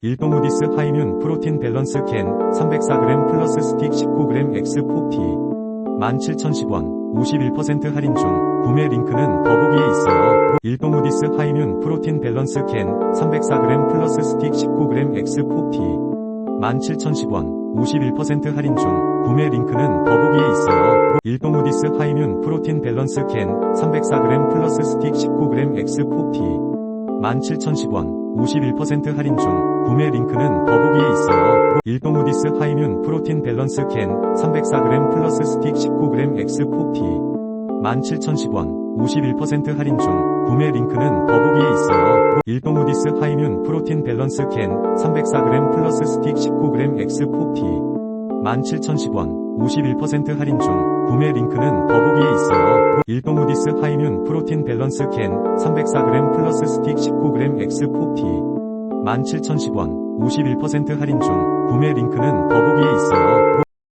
일동우디스 하이뮨 프로틴 밸런스 캔 304g 플러스 스틱 19g X4P 17,010원 51% 할인 중 구매 링크는 더보기에 있어요. 일동우디스 하이뮨 프로틴 밸런스 캔 304g 플러스 스틱 19g X4P 17,010원 51% 할인 중 구매 링크는 더보기에 있어요. 일동우디스 하이뮨 프로틴 밸런스 캔 304g 플러스 스틱 19g X4P 17,010원 51% 할인 중 구매 링크는 더보기에 있어요. 일동우디스 하이뮨 프로틴 밸런스 캔 304g 플러스 스틱 19g X4P 17,010원 51% 할인 중 구매 링크는 더보기에 있어요. 일동우디스 하이뮨 프로틴 밸런스 캔 304g 플러스 스틱 19g X4P 17,010원 51% 할인 중 구매 링크는 더보기에 있어요. 일동우디스 하이뮨 프로틴 밸런스 캔 304g 플러스 스틱 19g X4P 17,010원 51% 할인 중 구매 링크는 더보기에 있어요.